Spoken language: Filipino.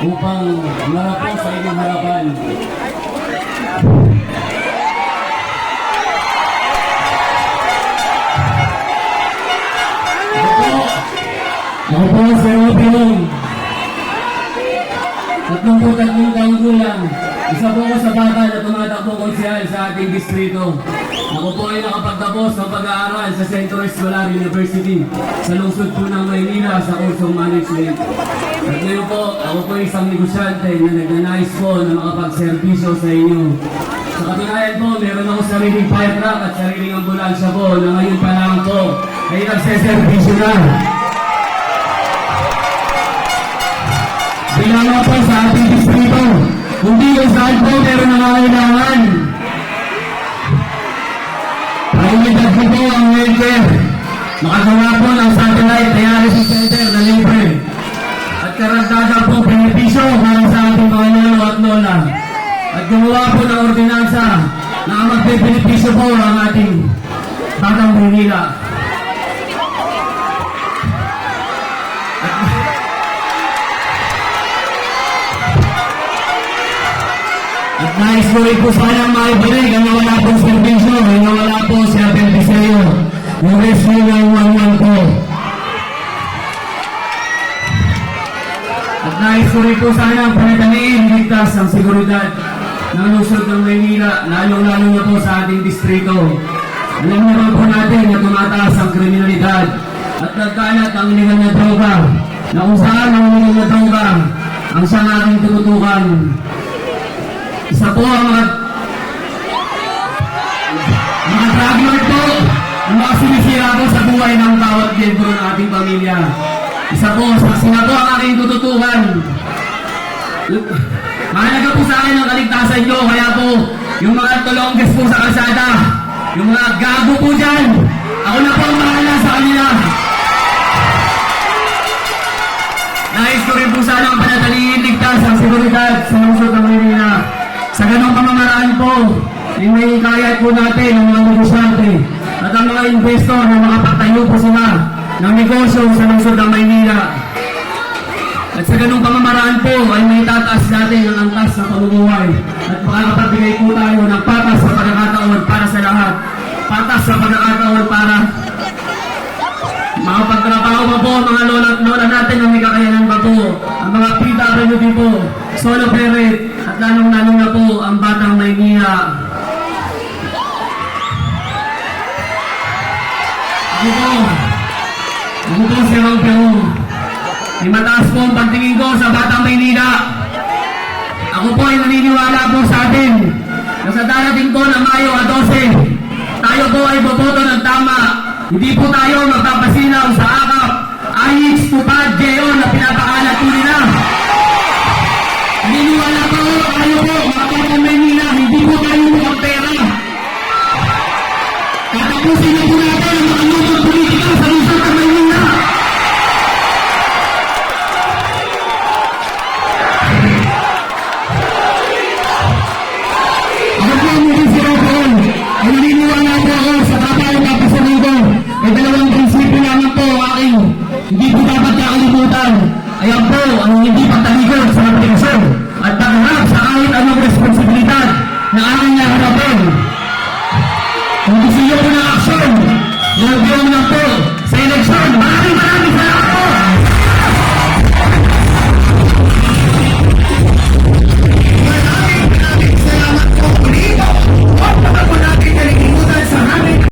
upang marapos sa inyong harapan. Ako po si Robin. Tatlong po tatlong taong gulang. Isa po ako sa bata na tumatakbo konsyal sa ating distrito. Ako po ay nakapagtapos ng pag-aaral sa Centro Escolar University sa lungsod po ng Maynila sa kursong management. At ngayon po, ako po ay isang negosyante na nagnanais po na makapagservisyo sa inyo. Sa katunayan po, meron ako sariling fire truck at sariling ambulansya po na ngayon pa lang po ay nagseservisyo na. Bilala po sa ating. Hindi kung saan po meron nangangailangan. Pahinigad ko po ang wheelchair. Makagawa po ng satellite dialysis center na libre. At karagdagan po benepisyo para sa ating mga lolo at lola. At gumawa po ng ordinansa na magbebenepisyo po ang ating Batang Manila. Nais ko rin po sana maibalik ang wala pong serbisyo, ang wala po si Abel Biseo, yung rescue 911 po. At nais ko rin po sana panataniin ligtas ang seguridad ng lungsod ng Maynila, lalong-lalo na po sa ating distrito. Alam naman po natin na tumataas ang kriminalidad at nagkalat ang iligal na droga na kung saan ang iligal na droga ang siyang aking tututukan. Isa po ang mga mga drug po ang mga sinisira po sa buhay ng bawat miyembro ng ating pamilya. Isa po, saksi na po ang aking tututukan. Mahalaga po sa akin ang kaligtasan nyo, kaya po yung mga tulongges po sa kalsada, yung mga gago po dyan, ako na po ang mahala Sa ganong pamamaraan po, ay may kayat po natin ang mga negosyante at ang mga investor na makapagtayo po sila ng negosyo sa lungsod ng Maynila. At sa ganong pamamaraan po ay may tataas natin ang angkas sa pamumuhay at makakapagbigay po tayo ng patas sa pagkakataon para sa lahat. Patas sa pagkakataon para makapagtrabaho pa po ang mga lola, lola natin na may kakayanan pa po. Ang mga PWD po, solo parent, at lalong-lalong na po ang batang Maynila. Ako po, ako po si Mang Peru. May mataas po ang pagtingin ko sa batang Maynila. Ako po ay naniniwala po sa atin na sa darating po ng Mayo 12, tayo po ay boboto ng tama. Hindi po tayo magpapasinaw sa akap, ayix, tupad, geo na pinapakalat po nila. Naniniwala po tayo po, mga batang Maynila, hindi po tayo mukhang ang hindi patalikod sa magtensyon at pagharap sa kahit anong responsibilidad na aking niya harapin. Ang gusto niyo po ng aksyon, lagyan na po sa eleksyon. Maraming maraming salamat!